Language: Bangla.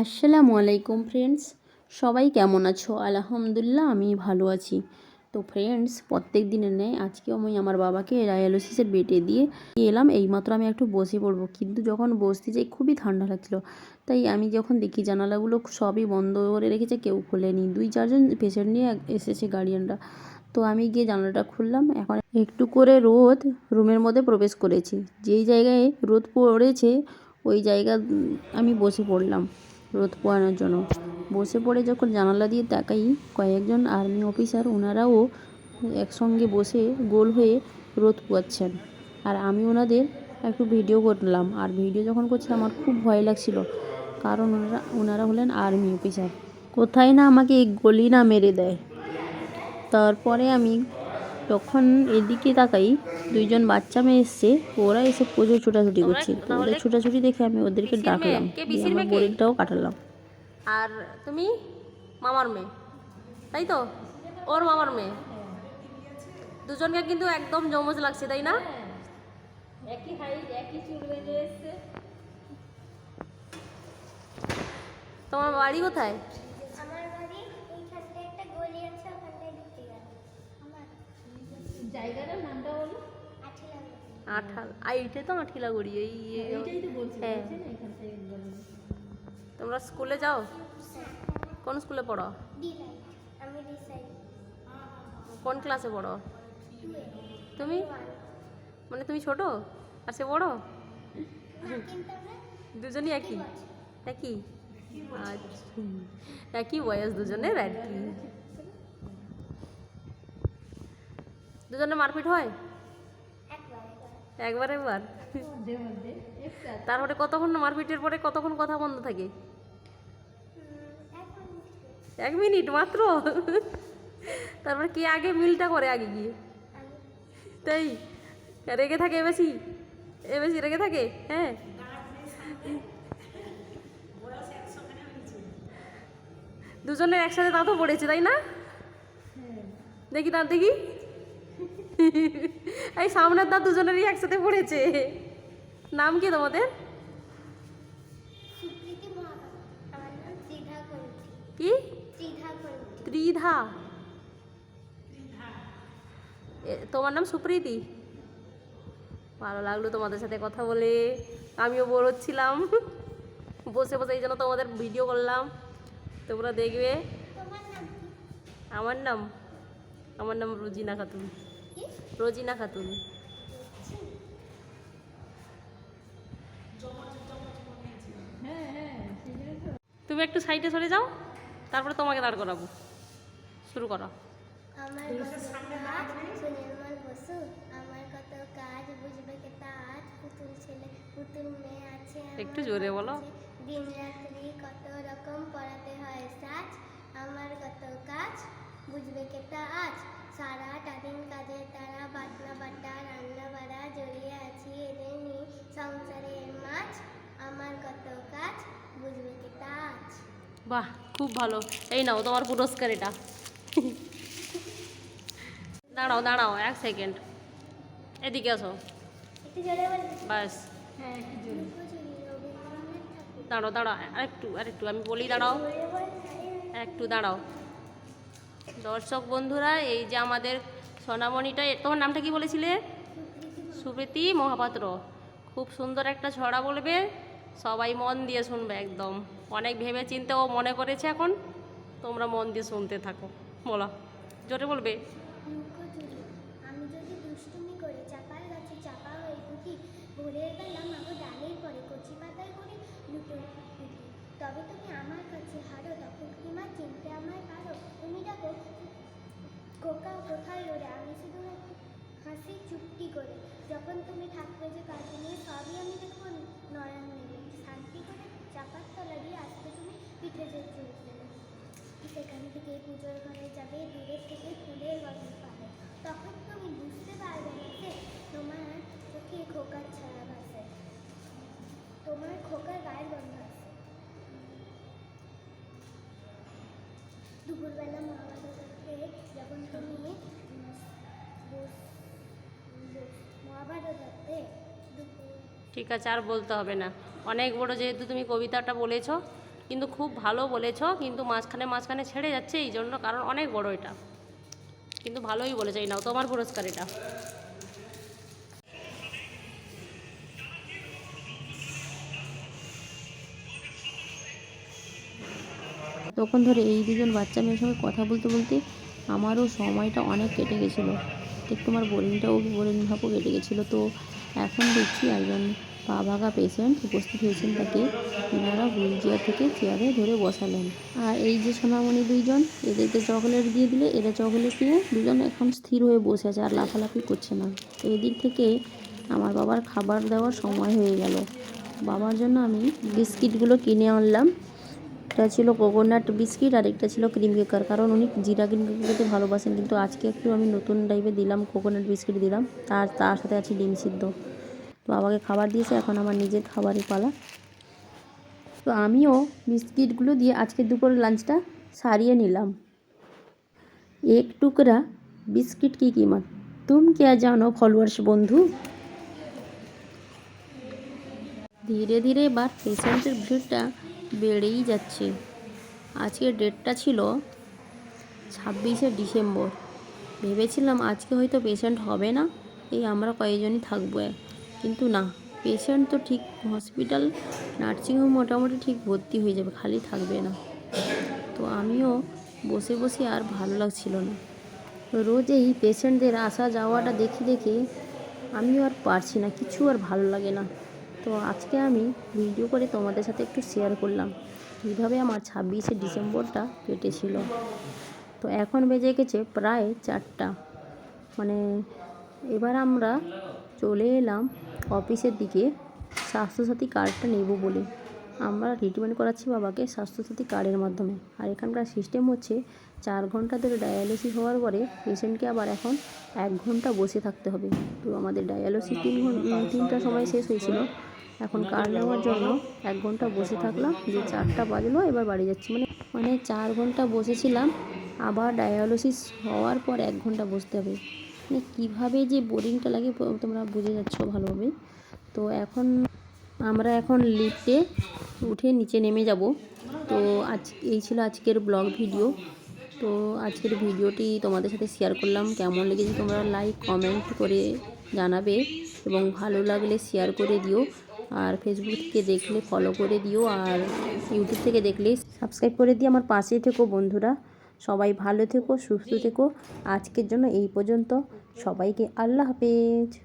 আসসালামু আলাইকুম ফ্রেন্ডস সবাই কেমন আছো? আলহামদুলিল্লাহ, আমি ভালো আছি। তো ফ্রেন্ডস প্রত্যেক দিনের নেয় আজকেও আমি আমার বাবাকে ডায়ালিসিসের বেটে দিয়ে এলাম। এইমাত্র আমি একটু বসে পড়ব। কিন্তু যখন বসতে যাই, খুবই ঠান্ডা লাগছিল। তাই আমি যখন দেখি জানালাগুলো সবই বন্ধ করে রেখেছে, কেউ খোলেনি। দুই, চারজন পেশেন্ট নিয়ে এসেছে গার্ডিয়ানরা তো আমি গিয়ে জানালাটা খুললাম। এখন একটু করে রোদ রুমের মধ্যে প্রবেশ করেছি। যেই জায়গায় রোদ পড়েছে, ওই জায়গা আমি বসে পড়লাম। রোদ পোয়ানোর জন্য। বসে পড়ে যখন জানালা দিয়ে তাকাই, কয়েকজন আর্মি অফিসার ওনারাও একসঙ্গে বসে গোল হয়ে রোদ পোয়াচ্ছেন আর আমি ওনাদের একটু ভিডিও করলাম। আর ভিডিও যখন করছি, আমার খুব ভয় লাগছিল। কারণ ওনারা ওনারা হলেন আর্মি অফিসার। কোথায় না আমাকে গলি না মেরে দেয়। তারপরে আমি তখন এদিকে তাকাই দুইজন বাচ্চা মেয়ে এসছে ওরা এসে প্রচুর ছোটাছুটি করছে। তো ওদের ছোটাছুটি দেখে আমি ওদেরকে ডাকলাম আমার বোরিংটাও কাটালাম। আর তুমি? মামার মেয়ে। তাই তো? ওর মামার মেয়ে। দুজনকে কিন্তু একদম জমজ লাগছে তাই না? একই হাইট একই চুল বেঁধে এসছে। তোমার বাড়ি কোথায়? জায়গাটার নামটা বলো? আঠাল। আর এইটা তো আঠিলাগুড়ি এই হ্যাঁ তোমরা স্কুলে যাও? কোন স্কুলে পড়ো? কোন ক্লাসে পড়ো? তুমি? মানে তুমি ছোট? আর সে বড়? দুজনই একই একই? আচ্ছা। একই বয়স দুজনের আর কি দুজনে মারপিট হয়? একবার একবার। তারপরে কতক্ষণ মারপিটের পরে কতক্ষণ কথা বন্ধ থাকে? এক মিনিট মাত্র? তারপরে কে আগে মিলটা করে আগে গিয়ে? তাই? রেগে থাকে বেশি? এ বেশি রেগে থাকে? হ্যাঁ? দুজনের একসাথে দাঁতও পড়েছে, তাই না? দেখি দাঁত দেখি। এই সামনের দাঁত দুজনেরই একসাথে পড়েছে। নাম কি তোমাদের? কি? ত্রিধা তোমার নাম সুপ্রীতি? ভালো লাগল তোমাদের সাথে কথা বলে। আমিও বোর হচ্ছিলাম। বসে বসে এই জন্য তোমাদের ভিডিও করলাম। তোমরা দেখবে। আমার নাম। আমার নাম রুজিনা খাতুন। রোজিনা খাতুন। তুমি একটু সাইডে সরে যাও তারপরে তোমাকে দাঁড় করাবো। শুরু করো। আমার কত বসু। আমার কত কাজ বুঝবে কে তাজ? পুতুল ছেলে পুতুল মেয়ে আছে আমার একটু জোরে বলো। দিন রাত্রি কত রকম পড়াতে হয় সাজ। আমার কত কাজ বুঝবে কে আজ সারাটা দিন কাজে তারা বাটনা বাটা রান্না বাড়া জড়িয়ে আছি এদের নিয়ে সংসারের মাছ আমার কত কাজ বুঝবে কি আজ বাহ খুব ভালো। এই নাও তোমার পুরস্কার এটা। দাঁড়াও দাঁড়াও এক সেকেন্ড। এদিকে আসো। বাস। হ্যাঁ দাঁড়াও দাঁড়াও আরেকটু আরেকটু আমি বলি দাঁড়াও। একটু দাঁড়াও। দর্শক বন্ধুরা, এই যে আমাদের সোনামণিটা তোমার নামটা কি বলেছিলে? সুপ্রীতি মহাপাত্র। খুব সুন্দর একটা ছড়া বলবে, সবাই মন দিয়ে শুনবে একদম। অনেক ভেবে চিন্তে ও মনে করেছে এখন, তোমরা মন দিয়ে শুনতে থাকো। বলো, জোরে বলবে? থেকে পুজোর ঘরে যাবে দূরের থেকে ফুলের গল্প পাবে। তখন তুমি বুঝতে পারবে যে তোমার চোখে খোকার ছায়া ভাসে তোমার খোকার গায়ের গন্ধ আছে। দুপুরবেলা মহাভারতকে যখন তুমি উম, বস- বস- ঠিক আছে আর বলতে হবে না। অনেক বড় যেহেতু তুমি কবিতাটা বলেছ কিন্তু খুব ভালো বলেছ, কিন্তু মাঝখানে মাঝখানে ছেড়ে যাচ্ছে, এই জন্য কারণ অনেক বড় এটা। কিন্তু ভালোই বলেছ, এই নাও তোমার পুরস্কার এটা। তখন ধরে এই দুজন বাচ্চা মেয়ের সঙ্গে কথা বলতে বলতে আমারও সময়টা অনেক কেটে গেছিল। একটু আমার বোরিংটাও বোরিং ভাবও কেটে গেছিল। তো এখন দেখছি একজন পা ভাগা পেশেন্ট উপস্থিত হয়েছেন তাকে এনারা হুইল চেয়ার থেকে চেয়ারে ধরে বসালেন। আর এই যে সোনামণি দুইজন, এদেরকে চকলেট দিয়ে দিলে এরা চকলেট নিয়ে দুজন এখন স্থির হয়ে বসে আছে আর লাফালাফি করছে না। তো এদিক থেকে আমার বাবার খাবার দেওয়ার সময় হয়ে গেল। বাবার জন্য আমি বিস্কিটগুলো কিনে আনলাম। একটা ছিল কোকোনাট বিস্কিট আর একটা ছিল ক্রিম কেকার কারণ উনি জিরা ক্রিম কেকার খেতে ভালোবাসেন, কিন্তু আজকে একটু আমি নতুন টাইপের দিলাম কোকোনাট বিস্কিট দিলাম। তার তার সাথে আছে ডিম সিদ্ধ। বাবাকে খাবার দিয়েছে, এখন আমার নিজের খাবারই পালা। তো আমিও বিস্কিটগুলো দিয়ে আজকে দুপুরের লাঞ্চটা সারিয়ে নিলাম। এক টুকরা বিস্কিট কি কিমত তুম কে জানো ফলোয়ার্স বন্ধু? ধীরে ধীরে এবার পেশেন্টের ভিড়টা বেড়েই যাচ্ছে। আজকের ডেটটা ছিল ছাব্বিশে ডিসেম্বর। ভেবেছিলাম আজকে হয়তো পেশেন্ট হবে না, এই আমরা কয়েকজনই থাকব। কিন্তু না পেশেন্ট তো ঠিক হসপিটাল নার্সিংহোম মোটামুটি ঠিক ভর্তি হয়ে যাবে, খালি থাকবে না। তো আমিও বসে বসে আর ভালো লাগছিল না। রোজ এই পেশেন্টদের আসা যাওয়াটা দেখে দেখে আমিও আর পারছি না, কিছু আর ভালো লাগে না। তো আজকে আমি ভিডিও করে তোমাদের সাথে একটু শেয়ার করলাম, কীভাবে আমার ছাব্বিশে ডিসেম্বরটা কেটেছিল। তো এখন বেজে গেছে প্রায় চারটা মানে এবার আমরা চলে এলাম অফিসের দিকে, স্বাস্থ্যসাথী কার্ডটা নেব বলে। আমরা ট্রিটমেন্ট করাচ্ছি বাবাকে স্বাস্থ্যসাথী কার্ডের মাধ্যমে। আর এখানকার সিস্টেম হচ্ছে, চার ঘণ্টা ধরে ডায়ালিসিস হওয়ার পরে পেশেন্টকে আবার এখন এক ঘণ্টা বসে থাকতে হবে। তো আমাদের ডায়ালিসিস তিন ঘণ্টা তিনটার সময় শেষ হয়েছিল। এখন কার্ড নেওয়ার জন্য এক ঘণ্টা বসে থাকলাম। যে চারটা বাজলো, এবার বাড়ি যাচ্ছি। মানে মানে চার ঘণ্টা বসেছিলাম, আবার ডায়ালিসিস হওয়ার পর এক ঘণ্টা বসতে হবে। মানে কীভাবে যে বোরিংটা লাগে তোমরা বুঝে যাচ্ছ ভালোভাবে তো এখন আমরা এখন লিফটে উঠে নিচে নেমে যাব। তো আজ, এই ছিল আজকের ব্লগ ভিডিও তো আজকের ভিডিওটি তোমাদের সাথে শেয়ার করলাম। কেমন লেগেছে তোমরা লাইক কমেন্ট করে জানাবে এবং ভালো লাগলে শেয়ার করে দিও। আর ফেসবুক থেকে দেখলে ফলো করে দিও। আর ইউটিউব থেকে দেখলে সাবস্ক্রাইব করে দিও আমার পাশে থেকো বন্ধুরা। সবাই ভালো থেকো সুস্থ থেকো। আজকের জন্য এই পর্যন্ত। সবাইকে আল্লাহ হাফেজ।